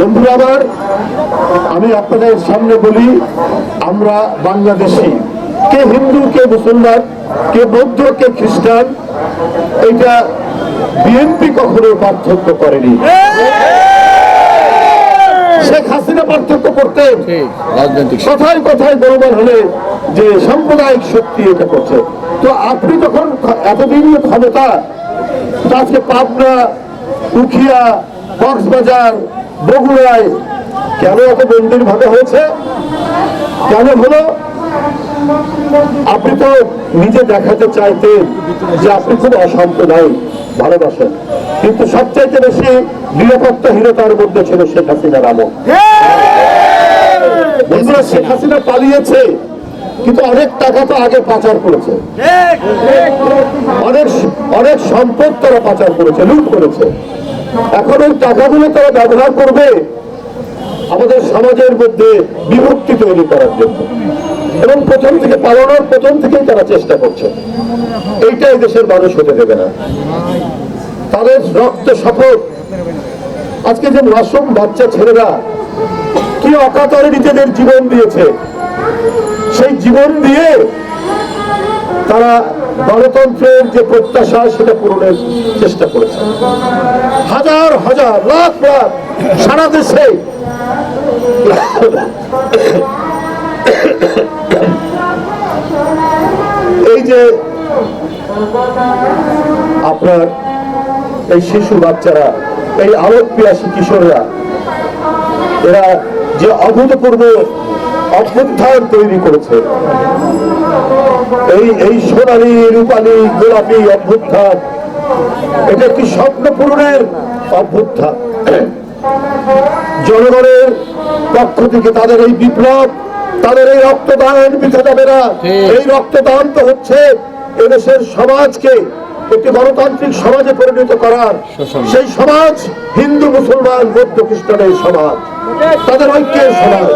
বন্ধুরা আমার আমি আপনাদের সামনে বলি আমরা বাংলাদেশি। কে হিন্দু কে মুসলমান কে বৌদ্ধ কে খ্রিস্টান এটা বিএনপি কখনো পার্থক্য করেনি। শেখ হাসিনা পার্থক্য করতেন রাজনৈতিক কথায় কথায় বলবার হলে যে সাম্প্রদায়িক শক্তি এটা করছে। তো আপনি যখন এতদিন ক্ষমতা তো আজকে পাবনা উখিয়া কক্সবাজার বগুড়ায় কেন এত গন্ডির ভাবে হয়েছে? কেন হলো? আপনি তো নিজে দেখাতে চাইতেন যে আপনি খুব অসাম্প্রদায়িক ভালোবাসেন। কিন্তু সবচাইতে বেশি নিরাপত্তাহীনতার মধ্যে ছিল শেখ হাসিনার আমল। বন্ধুরা শেখ হাসিনা পালিয়েছে কিন্তু অনেক টাকা তো আগে পাচার করেছে। অনেক অনেক সম্পদ তারা পাচার করেছে লুট করেছে। এখন ওই টাকাগুলো তারা ব্যবহার করবে আমাদের সমাজের মধ্যে বিভক্তি তৈরি করার জন্য। এবং প্রথম থেকে পালানোর প্রথম থেকেই তারা চেষ্টা করছে। এইটাই দেশের মানুষ হতে দেবে না। তাদের রক্ত শপথ। আজকে যে মাসুম বাচ্চা ছেলেরা কি অকাতরে নিজেদের জীবন দিয়েছে, সেই জীবন দিয়ে তারা গণতন্ত্রের যে প্রত্যাশা, সেটা পূরণের চেষ্টা করেছে। হাজার হাজার, লাখ লাখ সারা দেশে এই যে আপনার এই শিশু বাচ্চারা, এই আলোক পিয়াসী কিশোররা, এরা যে অভূতপূর্ব অভ্যুত্থান তৈরি করেছে এই এই সোনালি রূপালি গোলাপি অভ্যুত্থান এটা একটি স্বপ্ন পূরণের অভ্যুত্থান? জনগণের পক্ষ থেকে তাদের এই বিপ্লব তাদের এই রক্তদান বৃথা যাবে না। এই রক্তদান তো হচ্ছে এদেশের সমাজকে একটি গণতান্ত্রিক সমাজে পরিণত করার। সেই সমাজ হিন্দু মুসলমান বৌদ্ধ খ্রিস্টানের সমাজ তাদের ঐক্যের সমাজ।